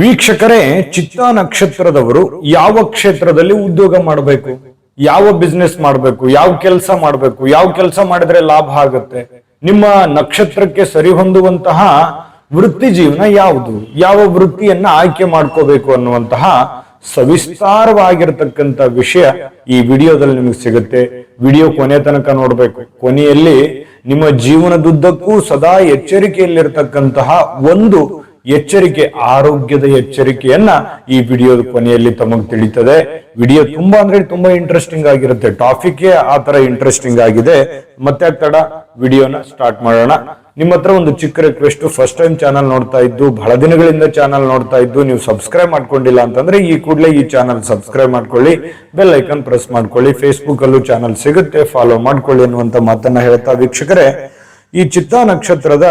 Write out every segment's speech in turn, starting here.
ವೀಕ್ಷಕರೇ, ಚಿತ್ತ ನಕ್ಷತ್ರದವರು ಯಾವ ಕ್ಷೇತ್ರದಲ್ಲಿ ಉದ್ಯೋಗ ಮಾಡಬೇಕು? ಯಾವ ಬಿಸ್ನೆಸ್ ಮಾಡಬೇಕು? ಯಾವ ಕೆಲಸ ಮಾಡಬೇಕು? ಯಾವ ಕೆಲಸ ಮಾಡಿದ್ರೆ ಲಾಭ ಆಗುತ್ತೆ? ನಿಮ್ಮ ನಕ್ಷತ್ರಕ್ಕೆ ಸರಿ ಹೊಂದುವಂತಹ ವೃತ್ತಿ ಜೀವನ ಯಾವುದು? ಯಾವ ವೃತ್ತಿಯನ್ನ ಆಯ್ಕೆ ಮಾಡ್ಕೋಬೇಕು ಅನ್ನುವಂತಹ ಸವಿಸ್ತಾರವಾಗಿರತಕ್ಕಂತ ವಿಷಯ ಈ ವಿಡಿಯೋದಲ್ಲಿ ನಿಮಗೆ ಸಿಗುತ್ತೆ. ವಿಡಿಯೋ ಕೊನೆ ತನಕ ನೋಡ್ಬೇಕು. ಕೊನೆಯಲ್ಲಿ ನಿಮ್ಮ ಜೀವನದುದ್ದಕ್ಕೂ ಸದಾ ಎಚ್ಚರಿಕೆಯಲ್ಲಿರ್ತಕ್ಕಂತಹ ಒಂದು ಎಚ್ಚರಿಕೆ, ಆರೋಗ್ಯದ ಎಚ್ಚರಿಕೆಯನ್ನ ಈ ವಿಡಿಯೋದ ಕೊನೆಯಲ್ಲಿ ತಮಗೆ ತಿಳಿತದೆ. ವಿಡಿಯೋ ತುಂಬಾ ಅಂದ್ರೆ ತುಂಬಾ ಇಂಟ್ರೆಸ್ಟಿಂಗ್ ಆಗಿರುತ್ತೆ. ಟಾಪಿಕ್ ಆ ತರ ಇಂಟ್ರೆಸ್ಟಿಂಗ್ ಆಗಿದೆ. ಮತ್ತೆ ತಡ ವಿಡಿಯೋನ ಸ್ಟಾರ್ಟ್ ಮಾಡೋಣ. ನಿಮ್ಮ ಹತ್ರ ಒಂದು ಚಿಕ್ಕ ರಿಕ್ವೆಸ್ಟ್ ಫಸ್ಟ್ ಟೈಮ್ ಚಾನಲ್ ನೋಡ್ತಾ ಇದ್ದು, ಬಹಳ ದಿನಗಳಿಂದ ಚಾನಲ್ ನೋಡ್ತಾ ಇದ್ದು, ನೀವು ಸಬ್ಸ್ಕ್ರೈಬ್ ಮಾಡ್ಕೊಂಡಿಲ್ಲ ಅಂತಂದ್ರೆ ಈ ಕೂಡಲೇ ಈ ಚಾನಲ್ ಸಬ್ಸ್ಕ್ರೈಬ್ ಮಾಡ್ಕೊಳ್ಳಿ. ಬೆಲ್ ಐಕನ್ ಪ್ರೆಸ್ ಮಾಡ್ಕೊಳ್ಳಿ. ಫೇಸ್ಬುಕ್ ಅಲ್ಲೂ ಚಾನಲ್ ಸಿಗುತ್ತೆ. ಫಾಲೋ ಮಾಡ್ಕೊಳ್ಳಿ ಅನ್ನುವಂತ ಮಾತನ್ನ ಹೇಳ್ತಾ ವೀಕ್ಷಕರೇ, ಈ ಚಿತ್ತ ನಕ್ಷತ್ರದ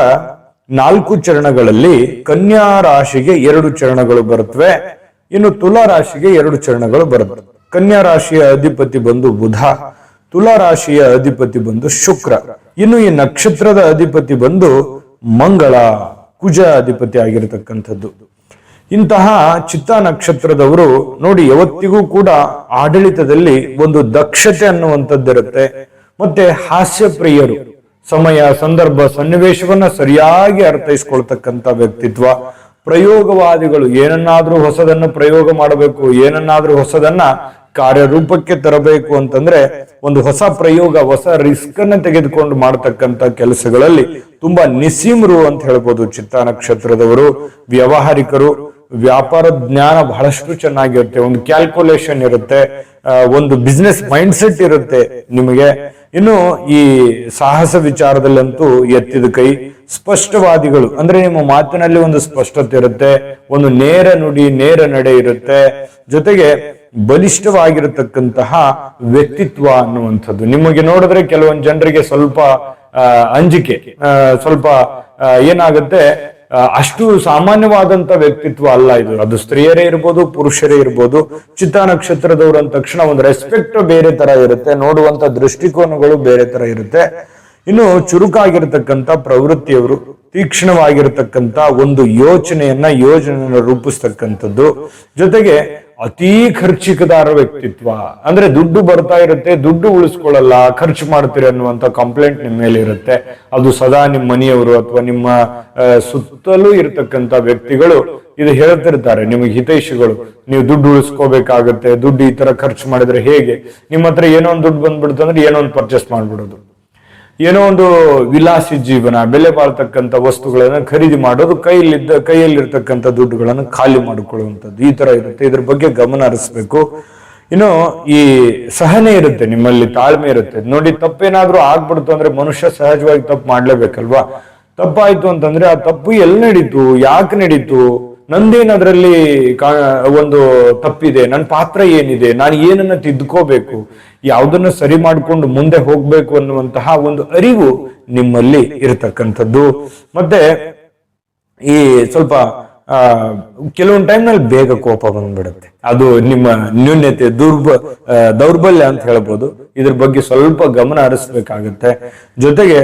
ನಾಲ್ಕು ಚರಣಗಳಲ್ಲಿ ಕನ್ಯಾ ರಾಶಿಗೆ ಎರಡು ಚರಣಗಳು ಬರುತ್ತವೆ ಇನ್ನು ತುಲಾ ರಾಶಿಗೆ ಎರಡು ಚರಣಗಳು ಬರುತ್ತವೆ ಕನ್ಯಾ ರಾಶಿಯ ಅಧಿಪತಿ ಬಂದು ಬುಧ, ತುಲಾ ರಾಶಿಯ ಅಧಿಪತಿ ಬಂದು ಶುಕ್ರ. ಇನ್ನು ಈ ನಕ್ಷತ್ರದ ಅಧಿಪತಿ ಬಂದು ಮಂಗಳ, ಕುಜ ಅಧಿಪತಿ ಆಗಿರತಕ್ಕಂಥದ್ದು. ಇಂತಹ ಚಿತ್ತ ನಕ್ಷತ್ರದವರು ನೋಡಿ ಯಾವತ್ತಿಗೂ ಕೂಡ ಆಡಳಿತದಲ್ಲಿ ಒಂದು ದಕ್ಷತೆ ಅನ್ನುವಂಥದ್ದಿರುತ್ತೆ. ಮತ್ತೆ ಹಾಸ್ಯ ಪ್ರಿಯರು ಸಮಯ, ಸಂದರ್ಭ, ಸನ್ನಿವೇಶವನ್ನ ಸರಿಯಾಗಿ ಅರ್ಥೈಸ್ಕೊಳ್ತಕ್ಕಂಥ ವ್ಯಕ್ತಿತ್ವ. ಪ್ರಯೋಗವಾದಿಗಳು ಏನನ್ನಾದ್ರೂ ಹೊಸದನ್ನು ಪ್ರಯೋಗ ಮಾಡಬೇಕು, ಏನನ್ನಾದ್ರೂ ಹೊಸದನ್ನ ಕಾರ್ಯರೂಪಕ್ಕೆ ತರಬೇಕು ಅಂತಂದ್ರೆ ಒಂದು ಹೊಸ ಪ್ರಯೋಗ, ಹೊಸ ರಿಸ್ಕ್ ಅನ್ನ ತೆಗೆದುಕೊಂಡು ಮಾಡತಕ್ಕಂತ ಕೆಲಸಗಳಲ್ಲಿ ತುಂಬಾ ನಿಸೀಮರು ಅಂತ ಹೇಳ್ಬೋದು ಚಿತ್ತ ನಕ್ಷತ್ರದವರು, ವ್ಯವಹಾರಿಕರು ವ್ಯಾಪಾರ ಜ್ಞಾನ ಬಹಳಷ್ಟು ಚೆನ್ನಾಗಿರುತ್ತೆ, ಒಂದು ಕ್ಯಾಲ್ಕುಲೇಷನ್ ಇರುತ್ತೆ ಒಂದು ಬಿಸ್ನೆಸ್ ಮೈಂಡ್ ಸೆಟ್ ಇರುತ್ತೆ ನಿಮಗೆ. ಇನ್ನು ಈ ಸಾಹಸ ವಿಚಾರದಲ್ಲಂತೂ ಎತ್ತಿದ ಕೈ ಸ್ಪಷ್ಟವಾದಿಗಳು, ಅಂದ್ರೆ ನಿಮ್ಮ ಮಾತಿನಲ್ಲಿ ಒಂದು ಸ್ಪಷ್ಟತೆ ಇರುತ್ತೆ, ಒಂದು ನೇರ ನುಡಿ, ನೇರ ನಡೆ ಇರುತ್ತೆ. ಜೊತೆಗೆ ಬಲಿಷ್ಠವಾಗಿರತಕ್ಕಂತಹ ವ್ಯಕ್ತಿತ್ವ ಅನ್ನುವಂಥದ್ದು. ನಿಮಗೆ ನೋಡಿದ್ರೆ ಕೆಲವೊಂದು ಜನರಿಗೆ ಸ್ವಲ್ಪ ಅಂಜಿಕೆ ಸ್ವಲ್ಪ ಏನಾಗುತ್ತೆ? ಅಷ್ಟು ಸಾಮಾನ್ಯವಾದಂತ ವ್ಯಕ್ತಿತ್ವ ಅಲ್ಲ ಇದು. ಅದು ಸ್ತ್ರೀಯರೇ ಇರ್ಬೋದು, ಪುರುಷರೇ ಇರ್ಬೋದು. ಚಿತ್ತ ನಕ್ಷತ್ರದವರು ಅಂದ ತಕ್ಷಣ ಒಂದು ರೆಸ್ಪೆಕ್ಟ್ ಬೇರೆ ತರ ಇರುತ್ತೆ, ನೋಡುವಂತ ದೃಷ್ಟಿಕೋನಗಳು ಬೇರೆ ತರ ಇರುತ್ತೆ. ಇನ್ನು ಚುರುಕಾಗಿರ್ತಕ್ಕಂಥ ಪ್ರವೃತ್ತಿಯವರು, ತೀಕ್ಷ್ಣವಾಗಿರ್ತಕ್ಕಂಥ ಒಂದು ಯೋಚನೆಯನ್ನ ಯೋಜನೆಯನ್ನ ರೂಪಿಸ್ತಕ್ಕಂಥದ್ದು. ಜೊತೆಗೆ ಅತೀ ಖರ್ಚಿಕದಾರ ವ್ಯಕ್ತಿತ್ವ. ಅಂದ್ರೆ ದುಡ್ಡು ಬರ್ತಾ ಇರುತ್ತೆ, ದುಡ್ಡು ಉಳಿಸ್ಕೊಳ್ಳಲ್ಲ, ಖರ್ಚು ಮಾಡ್ತೀರಿ ಅನ್ನುವಂತ ಕಂಪ್ಲೇಂಟ್ ನಿಮ್ಮ ಮೇಲೆ ಇರುತ್ತೆ. ಅದು ಸದಾ ನಿಮ್ಮ ಮನೆಯವರು ಅಥವಾ ನಿಮ್ಮ ಸುತ್ತಲೂ ಇರತಕ್ಕಂತ ವ್ಯಕ್ತಿಗಳು ಇದು ಹೇಳ್ತಿರ್ತಾರೆ, ನಿಮಗೆ ಹಿತೈಷಿಗಳು. ನೀವು ದುಡ್ಡು ಉಳಿಸ್ಕೋಬೇಕಾಗತ್ತೆ, ದುಡ್ಡು ಈ ತರ ಖರ್ಚು ಮಾಡಿದ್ರೆ ಹೇಗೆ? ನಿಮ್ಮ ಹತ್ರ ಏನೋ ಒಂದು ದುಡ್ಡು ಬಂದ್ಬಿಡುತ್ತೆ ಅಂದ್ರೆ ಏನೋ ಒಂದು ಪರ್ಚೇಸ್ ಮಾಡ್ಬಿಡೋದು. ಏನೋ ಒಂದು ವಿಲಾಸಿ ಜೀವನ, ಬೆಲೆ ಬಾಳ್ತಕ್ಕಂಥ ವಸ್ತುಗಳನ್ನ ಖರೀದಿ ಮಾಡೋದು, ಕೈಯಲ್ಲಿದ್ದ, ಕೈಯಲ್ಲಿರ್ತಕ್ಕಂಥ ದುಡ್ಡುಗಳನ್ನು ಖಾಲಿ ಮಾಡಿಕೊಳ್ಳುವಂಥದ್ದು ಈ ತರ ಇರುತ್ತೆ. ಇದ್ರ ಬಗ್ಗೆ ಗಮನ ಹರಿಸ್ಬೇಕು. ಇನ್ನು ಈ ಸಹನೆ ಇರುತ್ತೆ, ನಿಮ್ಮಲ್ಲಿ ತಾಳ್ಮೆ ಇರುತ್ತೆ. ನೋಡಿ, ತಪ್ಪೇನಾದ್ರೂ ಆಗ್ಬಿಡ್ತು ಅಂದ್ರೆ ಮನುಷ್ಯ ಸಹಜವಾಗಿ ತಪ್ಪು ಮಾಡ್ಲೇಬೇಕಲ್ವಾ? ತಪ್ಪಾಯ್ತು ಅಂತಂದ್ರೆ ಆ ತಪ್ಪು ಎಲ್ಲಿ ನಡೀತು? ಯಾಕೆ ನಡೀತು? ನಂದೇನ್ ಅದ್ರಲ್ಲಿ ಕಾ- ಒಂದು ತಪ್ಪಿದೆ ನನ್ನ ಪಾತ್ರ ಏನಿದೆ, ನಾನು ಏನನ್ನ ತಿದ್ಕೋಬೇಕು, ಯಾವುದನ್ನ ಸರಿ ಮಾಡಿಕೊಂಡು ಮುಂದೆ ಹೋಗ್ಬೇಕು ಅನ್ನುವಂತಹ ಒಂದು ಅರಿವು ನಿಮ್ಮಲ್ಲಿ ಇರತಕ್ಕಂಥದ್ದು. ಮತ್ತೆ ಈ ಸ್ವಲ್ಪ, ಆ, ಕೆಲವೊಂದು ಟೈಮ್ನಲ್ಲಿ ಬೇಗ ಕೋಪ ಬಂದ್ಬಿಡುತ್ತೆ. ಅದು ನಿಮ್ಮ ನ್ಯೂನ್ಯತೆ ದುರ್ಬ ದೌರ್ಬಲ್ಯ ಅಂತ ಹೇಳ್ಬೋದು. ಇದ್ರ ಬಗ್ಗೆ ಸ್ವಲ್ಪ ಗಮನ ಹರಿಸ್ಬೇಕಾಗತ್ತೆ. ಜೊತೆಗೆ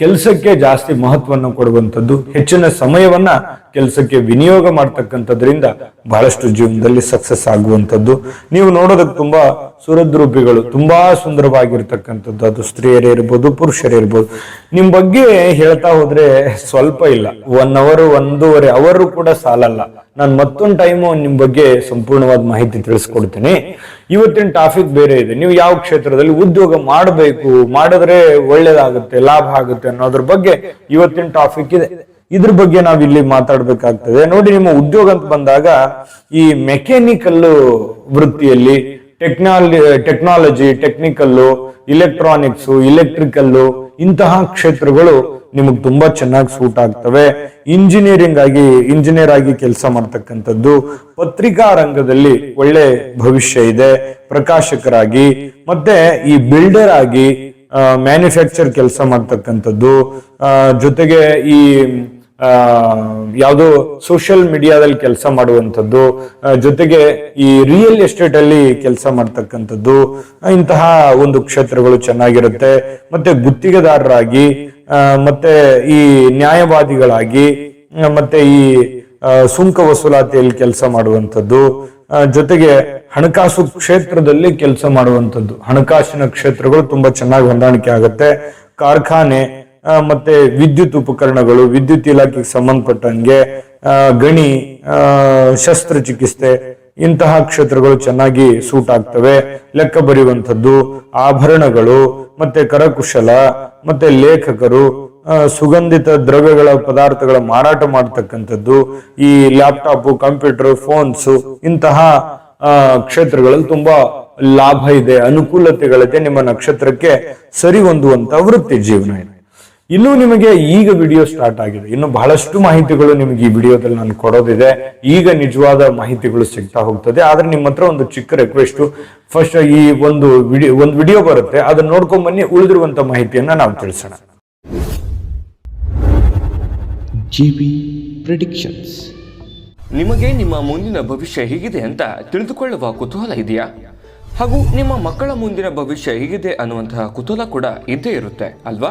ಕೆಲಸಕ್ಕೆ ಜಾಸ್ತಿ ಮಹತ್ವವನ್ನು ಕೊಡುವಂಥದ್ದು, ಹೆಚ್ಚಿನ ಸಮಯವನ್ನ ಕೆಲಸಕ್ಕೆ ವಿನಿಯೋಗ ಮಾಡ್ತಕ್ಕಂಥದ್ರಿಂದ ಬಹಳಷ್ಟು ಜೀವನದಲ್ಲಿ ಸಕ್ಸಸ್ ಆಗುವಂಥದ್ದು. ನೀವು ನೋಡೋದಕ್ಕೆ ತುಂಬಾ ಸುರದ್ರೂಪಿಗಳು ತುಂಬಾ ಸುಂದರವಾಗಿರ್ತಕ್ಕಂಥದ್ದು. ಅದು ಸ್ತ್ರೀಯರೇ ಇರ್ಬೋದು, ಪುರುಷರೇ ಇರ್ಬೋದು. ನಿಮ್ ಬಗ್ಗೆ ಹೇಳ್ತಾ ಹೋದ್ರೆ ಸ್ವಲ್ಪ ಇಲ್ಲ. ಒನ್ ಅವರ್ ಒಂದೂವರೆ ಅವರು ಕೂಡ ಸಾಲಲ್ಲ. ನಾನು ಮತ್ತೊಂದು ಟೈಮು ನಿಮ್ಮ ಬಗ್ಗೆ ಸಂಪೂರ್ಣವಾದ ಮಾಹಿತಿ ತಿಳಿಸ್ಕೊಡ್ತೀನಿ. ಇವತ್ತಿನ ಟಾಪಿಕ್ ಬೇರೆ ಇದೆ. ನೀವು ಯಾವ ಕ್ಷೇತ್ರದಲ್ಲಿ ಉದ್ಯೋಗ ಮಾಡಬೇಕು, ಮಾಡಿದ್ರೆ ಒಳ್ಳೇದಾಗುತ್ತೆ, ಲಾಭ ಆಗುತ್ತೆ ಅನ್ನೋದ್ರ ಬಗ್ಗೆ ಇವತ್ತಿನ ಟಾಪಿಕ್ ಇದೆ. ಇದ್ರ ಬಗ್ಗೆ ನಾವು ಇಲ್ಲಿ ಮಾತಾಡ್ಬೇಕಾಗ್ತದೆ. ನೋಡಿ, ನಿಮ್ಮ ಉದ್ಯೋಗ ಅಂತ ಬಂದಾಗ ಈ ಮೆಕ್ಯಾನಿಕಲ್ ವೃತ್ತಿಯಲ್ಲಿ technology technology technical electronics electrical ಇಂತಹ ಕ್ಷೇತ್ರಗಳು ನಿಮಗೆ ತುಂಬಾ ಚೆನ್ನಾಗಿ ಸೂಟ್ ಆಗ್ತವೆ. ಇಂಜಿನಿಯರಿಂಗ್ ಆಗಿ ಇಂಜಿನಿಯರ್ ಆಗಿ ಕೆಲಸ ಮಾಡ್ತಕ್ಕಂಥದ್ದು ಪತ್ರಿಕಾ ರಂಗದಲ್ಲಿ ಒಳ್ಳೆ ಭವಿಷ್ಯ ಇದೆ. ಪ್ರಕಾಶಕರಾಗಿ, ಮತ್ತೆ ಈ ಬಿಲ್ಡರ್ ಆಗಿ ಮ್ಯಾನುಫ್ಯಾಕ್ಚರ್ ಕೆಲಸ ಮಾಡ್ತಕ್ಕಂಥದ್ದು ಜೊತೆಗೆ ಈ ಯಾವುದೋ ಸೋಷಿಯಲ್ ಮೀಡಿಯಾದಲ್ಲಿ ಕೆಲಸ ಮಾಡುವಂಥದ್ದು ಜೊತೆಗೆ ಈ ರಿಯಲ್ ಎಸ್ಟೇಟ್ ಅಲ್ಲಿ ಕೆಲಸ ಮಾಡ್ತಕ್ಕಂಥದ್ದು ಇಂತಹ ಒಂದು ಕ್ಷೇತ್ರಗಳು ಚೆನ್ನಾಗಿರುತ್ತೆ. ಮತ್ತೆ ಗುತ್ತಿಗೆದಾರರಾಗಿ ಮತ್ತೆ ಈ ನ್ಯಾಯವಾದಿಗಳಾಗಿ ಮತ್ತೆ ಈ ಸುಂಕ ವಸೂಲಾತಿಯಲ್ಲಿ ಕೆಲಸ ಮಾಡುವಂಥದ್ದು ಜೊತೆಗೆ ಹಣಕಾಸು ಕ್ಷೇತ್ರದಲ್ಲಿ ಕೆಲಸ ಮಾಡುವಂಥದ್ದು. ಹಣಕಾಸಿನ ಕ್ಷೇತ್ರಗಳು ತುಂಬಾ ಚೆನ್ನಾಗಿ ಹೊಂದಾಣಿಕೆ ಆಗುತ್ತೆ. ಕಾರ್ಖಾನೆ ಮತ್ತೆ ವಿದ್ಯುತ್ ಉಪಕರಣಗಳು, ವಿದ್ಯುತ್ ಇಲಾಖೆಗೆ ಸಂಬಂಧಪಟ್ಟಂಗೆ ಗಣಿ ಶಸ್ತ್ರಚಿಕಿತ್ಸೆ ಇಂತಹ ಕ್ಷೇತ್ರಗಳು ಚೆನ್ನಾಗಿ ಸೂಟ್ ಆಗ್ತವೆ. ಲೆಕ್ಕ ಬರೆಯುವಂಥದ್ದು, ಆಭರಣಗಳು, ಮತ್ತೆ ಕರಕುಶಲ, ಮತ್ತೆ ಲೇಖಕರು ಸುಗಂಧಿತ ದ್ರವ್ಯಗಳ ಪದಾರ್ಥಗಳ ಮಾರಾಟ ಮಾಡತಕ್ಕಂಥದ್ದು, ಈ ಲ್ಯಾಪ್ಟಾಪ್, ಕಂಪ್ಯೂಟರ್, ಫೋನ್ಸ್, ಇಂತಹ ಕ್ಷೇತ್ರಗಳಲ್ಲಿ ತುಂಬಾ ಲಾಭ ಇದೆ, ಅನುಕೂಲತೆಗಳಿದೆ ನಿಮ್ಮ ನಕ್ಷತ್ರಕ್ಕೆ ಸರಿ ಹೊಂದುವಂತ ವೃತ್ತಿ ಜೀವನ ಇದೆ. ಇನ್ನು ನಿಮಗೆ ಈಗ ವಿಡಿಯೋ ಸ್ಟಾರ್ಟ್ ಆಗಿದೆ. ಇನ್ನು ಬಹಳಷ್ಟು ಮಾಹಿತಿಗಳು ನಿಮಗೆ ಈ ವಿಡಿಯೋದಲ್ಲಿ ನಾನು ಕೊಡೋದಿದೆ. ಈಗ ನಿಜವಾದ ಮಾಹಿತಿಗಳು ಸಿಗ್ತಾ ಹೋಗ್ತದೆ. ಆದ್ರೆ ನಿಮ್ಮ ಹತ್ರ ಒಂದು ಚಿಕ್ಕ ರಿಕ್ವೆಸ್ಟ್ ಫಸ್ಟ್ ಈ ಒಂದು ವಿಡಿಯೋ ಒಂದು ವಿಡಿಯೋ ಬರುತ್ತೆ. ಅದನ್ನ ನೋಡ್ಕೊಂಡ್ ಬನ್ನಿ ಉಳಿದಿರುವಂತ ಮಾಹಿತಿಯನ್ನ ನಾವು ತಿಳಿಸೋಣ. ಜಿಬಿ ಪ್ರಿಡಿಕ್ಷನ್ಸ್ ನಿಮಗೆ ನಿಮ್ಮ ಮುಂದಿನ ಭವಿಷ್ಯ ಹೇಗಿದೆ ಅಂತ ತಿಳಿದುಕೊಳ್ಳುವ ಕುತೂಹಲ ಇದೆಯಾ? ಹಾಗೂ ನಿಮ್ಮ ಮಕ್ಕಳ ಮುಂದಿನ ಭವಿಷ್ಯ ಹೇಗಿದೆ ಅನ್ನುವಂತಹ ಕುತೂಹಲ ಕೂಡ ಇದ್ದೇ ಇರುತ್ತೆ ಅಲ್ವಾ?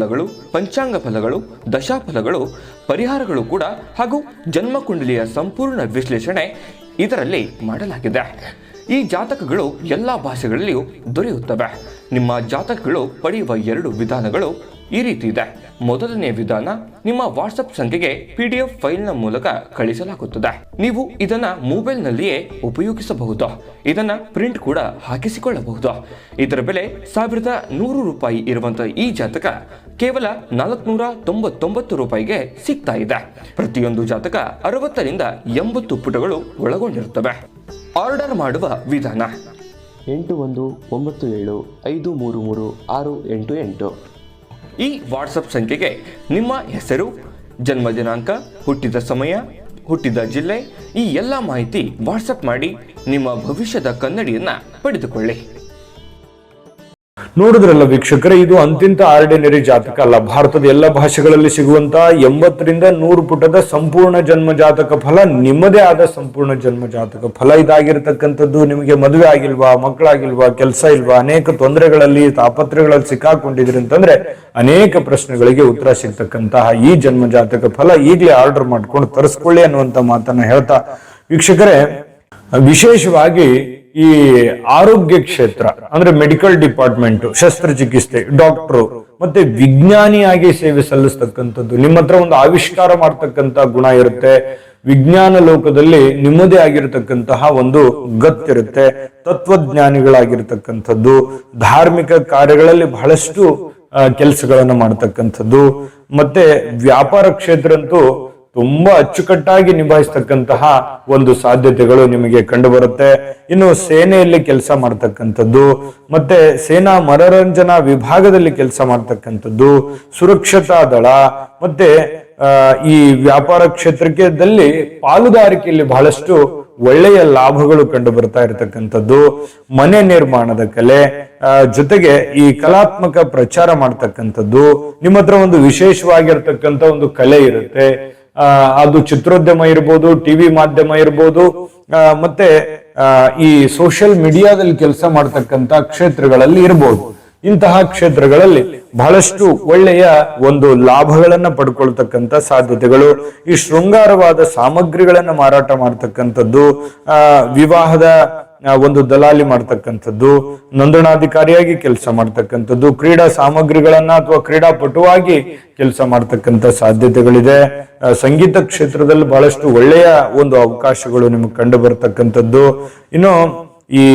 ಫಲಗಳು, ಪಂಚಾಂಗ ಫಲಗಳು, ದಶಾಫಲಗಳು, ಪರಿಹಾರಗಳು ಕೂಡ ಹಾಗೂ ಜನ್ಮಕುಂಡಲಿಯ ಸಂಪೂರ್ಣ ವಿಶ್ಲೇಷಣೆ ಇದರಲ್ಲಿ ಮಾಡಲಾಗಿದೆ. ಈ ಜಾತಕಗಳು ಎಲ್ಲ ಭಾಷೆಗಳಲ್ಲಿಯೂ ದೊರೆಯುತ್ತವೆ. ನಿಮ್ಮ ಜಾತಕಗಳು ಪಡೆಯುವ ಎರಡು ವಿಧಾನಗಳು ಈ ರೀತಿ ಇದೆ. ಮೊದಲನೇ ವಿಧಾನ, ನಿಮ್ಮ ವಾಟ್ಸಪ್ ಸಂಖ್ಯೆಗೆ ಪಿ ಡಿ ಎಫ್ ಫೈಲ್ನ ಮೂಲಕ ಕಳಿಸಲಾಗುತ್ತದೆ. ನೀವು ಇದನ್ನ ಮೊಬೈಲ್ನಲ್ಲಿಯೇ ಉಪಯೋಗಿಸಬಹುದು. ಇದನ್ನ ಪ್ರಿಂಟ್ ಕೂಡ ಹಾಕಿಸಿಕೊಳ್ಳಬಹುದು. ಇದರ ಬೆಲೆ ಸಾವಿರದ ನೂರು ರೂಪಾಯಿ ಇರುವಂತಹ ಈ ಜಾತಕ ಕೇವಲ ನಾಲ್ಕುನೂರ ತೊಂಬತ್ತೊಂಬತ್ತು ರೂಪಾಯಿಗೆ ಸಿಗ್ತಾ ಇದೆ. ಪ್ರತಿಯೊಂದು ಜಾತಕ ಅರವತ್ತರಿಂದ ಎಂಬತ್ತು ಪುಟಗಳು ಒಳಗೊಂಡಿರುತ್ತವೆ. ಆರ್ಡರ್ ಮಾಡುವ ವಿಧಾನ. ಎಂಟು ಒಂದು ಒಂಬತ್ತು ಏಳು ಐದು ಮೂರು ಮೂರು ಆರು ಎಂಟು ಎಂಟು. ಈ ವಾಟ್ಸಪ್ ಸಂಖ್ಯೆಗೆ ನಿಮ್ಮ ಹೆಸರು ಜನ್ಮ ದಿನಾಂಕ ಹುಟ್ಟಿದ ಸಮಯ ಹುಟ್ಟಿದ ಜಿಲ್ಲೆ ಈ ಎಲ್ಲ ಮಾಹಿತಿ ವಾಟ್ಸಪ್ ಮಾಡಿ ನಿಮ್ಮ ಭವಿಷ್ಯದ ಕನ್ನಡಿಯನ್ನು ಪಡೆದುಕೊಳ್ಳಿ. ನೋಡಿದ್ರಲ್ಲ ವೀಕ್ಷಕರೇ, ಇದು ಅಂತಿಂತ ಆರ್ಡಿನರಿ ಜಾತಕ ಅಲ್ಲ. ಭಾರತದ ಎಲ್ಲ ಭಾಷೆಗಳಲ್ಲಿ ಸಿಗುವಂತಹ ಎಂಬತ್ತರಿಂದ ನೂರು ಪುಟದ ಸಂಪೂರ್ಣ ಜನ್ಮ ಜಾತಕ ಫಲ, ನಿಮ್ಮದೇ ಆದ ಸಂಪೂರ್ಣ ಜನ್ಮ ಜಾತಕ ಫಲ ಇದಾಗಿರ್ತಕ್ಕಂಥದ್ದು ನಿಮಗೆ ಮದುವೆ ಆಗಿಲ್ವಾ, ಮಕ್ಕಳಾಗಿಲ್ವಾ, ಕೆಲಸ ಇಲ್ವಾ, ಅನೇಕ ತೊಂದರೆಗಳಲ್ಲಿ ತಾಪತ್ರೆಗಳಲ್ಲಿ ಸಿಕ್ಕಾಕೊಂಡಿದ್ರಿ ಅಂತಂದ್ರೆ ಅನೇಕ ಪ್ರಶ್ನೆಗಳಿಗೆ ಉತ್ತರ ಸಿಗ್ತಕ್ಕಂತಹ ಈ ಜನ್ಮ ಜಾತಕ ಫಲ ಈಗಲೇ ಆರ್ಡರ್ ಮಾಡ್ಕೊಂಡು ತರಿಸ್ಕೊಳ್ಳಿ ಅನ್ನುವಂತ ಮಾತನ್ನ ಹೇಳ್ತಾ, ವೀಕ್ಷಕರೇ, ವಿಶೇಷವಾಗಿ ಈ ಆರೋಗ್ಯ ಕ್ಷೇತ್ರ, ಅಂದ್ರೆ ಮೆಡಿಕಲ್ ಡಿಪಾರ್ಟ್ಮೆಂಟ್ ಶಸ್ತ್ರಚಿಕಿತ್ಸೆ ಡಾಕ್ಟ್ರು ಮತ್ತೆ ವಿಜ್ಞಾನಿಯಾಗಿ ಸೇವೆ ಸಲ್ಲಿಸ್ತಕ್ಕಂಥದ್ದು, ನಿಮ್ಮ ಹತ್ರ ಒಂದು ಆವಿಷ್ಕಾರ ಮಾಡ್ತಕ್ಕಂತ ಗುಣ ಇರುತ್ತೆ, ವಿಜ್ಞಾನ ಲೋಕದಲ್ಲಿ ನಿಮ್ಮದೇ ಆಗಿರತಕ್ಕಂತಹ ಒಂದು ಗತ್ತಿರುತ್ತೆ, ತತ್ವಜ್ಞಾನಿಗಳಾಗಿರ್ತಕ್ಕಂಥದ್ದು, ಧಾರ್ಮಿಕ ಕಾರ್ಯಗಳಲ್ಲಿ ಬಹಳಷ್ಟು ಕೆಲಸಗಳನ್ನು ಮಾಡ್ತಕ್ಕಂಥದ್ದು, ಮತ್ತೆ ವ್ಯಾಪಾರ ಕ್ಷೇತ್ರ ಅಂತೂ ತುಂಬಾ ಅಚ್ಚುಕಟ್ಟಾಗಿ ನಿಭಾಯಿಸ್ತಕ್ಕಂತಹ ಒಂದು ಸಾಧ್ಯತೆಗಳು ನಿಮಗೆ ಕಂಡು ಬರುತ್ತೆ ಇನ್ನು ಸೇನೆಯಲ್ಲಿ ಕೆಲಸ ಮಾಡ್ತಕ್ಕಂಥದ್ದು, ಮತ್ತೆ ಸೇನಾ ಮನೋರಂಜನಾ ವಿಭಾಗದಲ್ಲಿ ಕೆಲಸ ಮಾಡ್ತಕ್ಕಂಥದ್ದು, ಸುರಕ್ಷತಾ ದಳ, ಮತ್ತೆ ಈ ವ್ಯಾಪಾರ ಕ್ಷೇತ್ರದಲ್ಲಿ ಪಾಲುದಾರಿಕೆಯಲ್ಲಿ ಬಹಳಷ್ಟು ಒಳ್ಳೆಯ ಲಾಭಗಳು ಕಂಡು ಬರ್ತಾ ಇರತಕ್ಕಂಥದ್ದು. ಮನೆ ನಿರ್ಮಾಣದ ಕಲೆ ಜೊತೆಗೆ ಈ ಕಲಾತ್ಮಕ ಪ್ರಚಾರ ಮಾಡ್ತಕ್ಕಂಥದ್ದು, ನಿಮ್ಮ ಹತ್ರ ಒಂದು ವಿಶೇಷವಾಗಿರ್ತಕ್ಕಂಥ ಒಂದು ಕಲೆ ಇರುತ್ತೆ. ಅದು ಚಿತ್ರೋದ್ಯಮ ಇರ್ಬೋದು ಟಿವಿ ಮಾಧ್ಯಮ ಇರ್ಬೋದು ಮತ್ತೆ ಈ ಸೋಷಿಯಲ್ ಮೀಡಿಯಾದಲ್ಲಿ ಕೆಲಸ ಮಾಡ್ತಕ್ಕಂಥ ಕ್ಷೇತ್ರಗಳಲ್ಲಿ ಇರ್ಬೋದು. ಇಂತಹ ಕ್ಷೇತ್ರಗಳಲ್ಲಿ ಬಹಳಷ್ಟು ಒಳ್ಳೆಯ ಒಂದು ಲಾಭಗಳನ್ನ ಪಡ್ಕೊಳ್ತಕ್ಕಂಥ ಸಾಧ್ಯತೆಗಳು, ಈ ಶೃಂಗಾರವಾದ ಸಾಮಗ್ರಿಗಳನ್ನ ಮಾರಾಟ ಮಾಡ್ತಕ್ಕಂಥದ್ದು, ಆ, ವಿವಾಹದ ಒಂದು ದಲಾಲಿ ಮಾಡ್ತಕ್ಕಂಥದ್ದು, ನೋಂದಣಾಧಿಕಾರಿಯಾಗಿ ಕೆಲಸ ಮಾಡ್ತಕ್ಕಂಥದ್ದು, ಕ್ರೀಡಾ ಸಾಮಗ್ರಿಗಳನ್ನ ಅಥವಾ ಕ್ರೀಡಾಪಟುವಾಗಿ ಕೆಲಸ ಮಾಡ್ತಕ್ಕಂಥ ಸಾಧ್ಯತೆಗಳಿದೆ. ಸಂಗೀತ ಕ್ಷೇತ್ರದಲ್ಲಿ ಬಹಳಷ್ಟು ಒಳ್ಳೆಯ ಒಂದು ಅವಕಾಶಗಳು ನಿಮಗೆ ಕಂಡು ಬರ್ತಕ್ಕಂಥದ್ದು ಇನ್ನು ಈ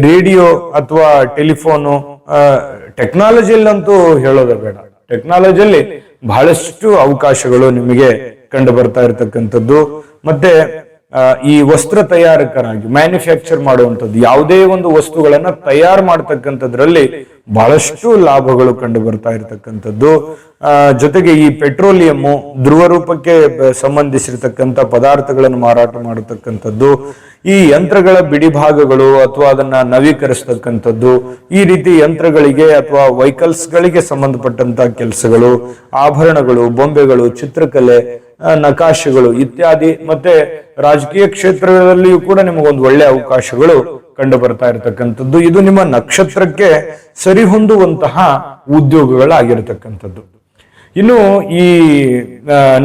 ರೇಡಿಯೋ ಅಥವಾ ಟೆಲಿಫೋನು ಟೆಕ್ನಾಲಜಿಯಲ್ಲಂತೂ ಹೇಳೋದೇ ಬೇಡ. ಟೆಕ್ನಾಲಜಿಯಲ್ಲಿ ಬಹಳಷ್ಟು ಅವಕಾಶಗಳು ನಿಮಗೆ ಕಂಡು ಬರ್ತಾ ಇರತಕ್ಕಂಥದ್ದು. ಮತ್ತೆ ಈ ವಸ್ತ್ರ ತಯಾರಕರಾಗಿ ಮ್ಯಾನುಫ್ಯಾಕ್ಚರ್ ಮಾಡುವಂಥದ್ದು, ಯಾವುದೇ ಒಂದು ವಸ್ತುಗಳನ್ನ ತಯಾರು ಮಾಡ್ತಕ್ಕಂಥದ್ರಲ್ಲಿ ಬಹಳಷ್ಟು ಲಾಭಗಳು ಕಂಡು ಬರ್ತಾ ಇರತಕ್ಕಂಥದ್ದು. ಜೊತೆಗೆ ಈ ಪೆಟ್ರೋಲಿಯಮ್ಮು ಧ್ರುವ ರೂಪಕ್ಕೆ ಸಂಬಂಧಿಸಿರ್ತಕ್ಕಂಥ ಪದಾರ್ಥಗಳನ್ನು ಮಾರಾಟ ಮಾಡತಕ್ಕಂಥದ್ದು. ಈ ಯಂತ್ರಗಳ ಬಿಡಿಭಾಗಗಳು ಅಥವಾ ಅದನ್ನ ನವೀಕರಿಸ್ತಕ್ಕಂಥದ್ದು. ಈ ರೀತಿ ಯಂತ್ರಗಳಿಗೆ ಅಥವಾ ವೆಹಿಕಲ್ಸ್ ಗಳಿಗೆ ಸಂಬಂಧಪಟ್ಟಂತ ಕೆಲಸಗಳು, ಆಭರಣಗಳು, ಬೊಂಬೆಗಳು, ಚಿತ್ರಕಲೆ ನಕಾಶೆಗಳು ಇತ್ಯಾದಿ. ಮತ್ತೆ ರಾಜಕೀಯ ಕ್ಷೇತ್ರದಲ್ಲಿಯೂ ಕೂಡ ನಿಮಗೊಂದು ಒಳ್ಳೆ ಅವಕಾಶಗಳು ಕಂಡು ಬರ್ತಾ ಇರತಕ್ಕಂಥದ್ದು. ಇದು ನಿಮ್ಮ ನಕ್ಷತ್ರಕ್ಕೆ ಸರಿಹೊಂದುವಂತಹ ಉದ್ಯೋಗಗಳಾಗಿರತಕ್ಕಂಥದ್ದು. ಇನ್ನು ಈ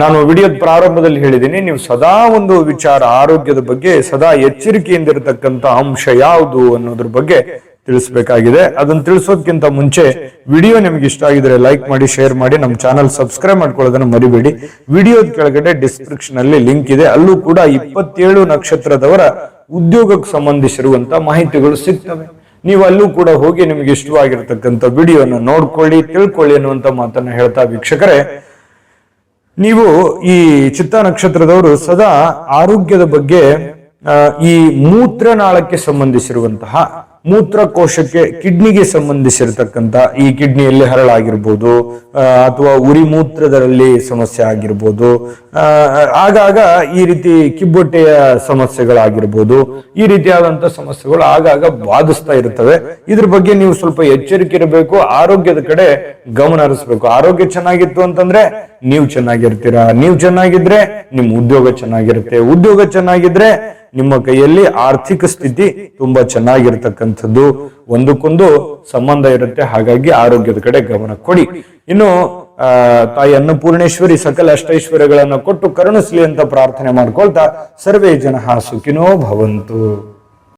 ನಾನು ವಿಡಿಯೋದ ಪ್ರಾರಂಭದಲ್ಲಿ ಹೇಳಿದ್ದೀನಿ, ನೀವು ಸದಾ ಒಂದು ವಿಚಾರ ಆರೋಗ್ಯದ ಬಗ್ಗೆ, ಸದಾ ಎಚ್ಚರಿಕೆಯಿಂದಿರತಕ್ಕಂಥ ಅಂಶ ಯಾವುದು ಅನ್ನೋದ್ರ ಬಗ್ಗೆ ತಿಳಿಸ್ಬೇಕಾಗಿದೆ. ಅದನ್ನ ತಿಳಿಸೋದಕ್ಕಿಂತ ಮುಂಚೆ ವಿಡಿಯೋ ನಿಮ್ಗೆ ಇಷ್ಟ ಆಗಿದ್ರೆ ಲೈಕ್ ಮಾಡಿ ಶೇರ್ ಮಾಡಿ, ನಮ್ಮ ಚಾನಲ್ ಸಬ್ಸ್ಕ್ರೈಬ್ ಮಾಡ್ಕೊಳ್ಳೋದನ್ನ ಮರಿಬೇಡಿ. ವಿಡಿಯೋದ ಕೆಳಗಡೆ ಡಿಸ್ಕ್ರಿಪ್ಷನ್ ಅಲ್ಲಿ ಲಿಂಕ್ ಇದೆ. ಅಲ್ಲೂ ಕೂಡ ಇಪ್ಪತ್ತೇಳು ನಕ್ಷತ್ರದವರ ಉದ್ಯೋಗಕ್ಕೆ ಸಂಬಂಧಿಸಿರುವಂತ ಮಾಹಿತಿಗಳು ಸಿಗ್ತವೆ. ನೀವು ಅಲ್ಲೂ ಕೂಡ ಹೋಗಿ ನಿಮ್ಗೆ ಇಷ್ಟವಾಗಿರ್ತಕ್ಕಂಥ ವಿಡಿಯೋನ ನೋಡ್ಕೊಳ್ಳಿ, ತಿಳ್ಕೊಳ್ಳಿ ಅನ್ನುವಂತ ಮಾತನ್ನ ಹೇಳ್ತಾ ವೀಕ್ಷಕರೇ, ನೀವು ಈ ಚಿತ್ತ ನಕ್ಷತ್ರದವರು ಸದಾ ಆರೋಗ್ಯದ ಬಗ್ಗೆ ಈ ಮೂತ್ರನಾಳಕ್ಕೆ ಸಂಬಂಧಿಸಿರುವಂತಹ ಮೂತ್ರಕೋಶಕ್ಕೆ ಕಿಡ್ನಿಗೆ ಸಂಬಂಧಿಸಿರತಕ್ಕಂತ ಈ ಕಿಡ್ನಿಯಲ್ಲಿ ಹರಳಾಗಿರ್ಬೋದು ಅಥವಾ ಉರಿ ಮೂತ್ರದಲ್ಲಿ ಸಮಸ್ಯೆ ಆಗಿರ್ಬೋದು ಆಗಾಗ ಈ ರೀತಿ ಕಿಬ್ಬೊಟ್ಟೆಯ ಸಮಸ್ಯೆಗಳಾಗಿರ್ಬೋದು, ಈ ರೀತಿಯಾದಂತ ಸಮಸ್ಯೆಗಳು ಆಗಾಗ ಬಾಧಿಸ್ತಾ ಇರ್ತವೆ. ಇದ್ರ ಬಗ್ಗೆ ನೀವು ಸ್ವಲ್ಪ ಎಚ್ಚರಿಕೆ ಇರಬೇಕು, ಆರೋಗ್ಯದ ಕಡೆ ಗಮನ ಹರಿಸ್ಬೇಕು. ಆರೋಗ್ಯ ಚೆನ್ನಾಗಿತ್ತು ಅಂತಂದ್ರೆ ನೀವು ಚೆನ್ನಾಗಿರ್ತೀರಾ? ನೀವು ಚೆನ್ನಾಗಿದ್ರೆ ನಿಮ್ ಉದ್ಯೋಗ ಚೆನ್ನಾಗಿರುತ್ತೆ. ಉದ್ಯೋಗ ಚೆನ್ನಾಗಿದ್ರೆ ನಿಮ್ಮ ಕೈಯಲ್ಲಿ ಆರ್ಥಿಕ ಸ್ಥಿತಿ ತುಂಬಾ ಚೆನ್ನಾಗಿರ್ತಕ್ಕಂಥದ್ದು ಒಂದಕ್ಕೊಂದು ಸಂಬಂಧ ಇರುತ್ತೆ. ಹಾಗಾಗಿ ಆರೋಗ್ಯದ ಕಡೆ ಗಮನ ಕೊಡಿ. ಇನ್ನು ತಾಯಿ ಅನ್ನಪೂರ್ಣೇಶ್ವರಿ ಸಕಲ ಅಷ್ಟೈಶ್ವರ್ಯಗಳನ್ನು ಕೊಟ್ಟು ಕರುಣಿಸ್ಲಿ ಅಂತ ಪ್ರಾರ್ಥನೆ ಮಾಡ್ಕೊಳ್ತಾ ಸರ್ವೇ ಜನ ಸುಖಿನೋ ಭವಂತು.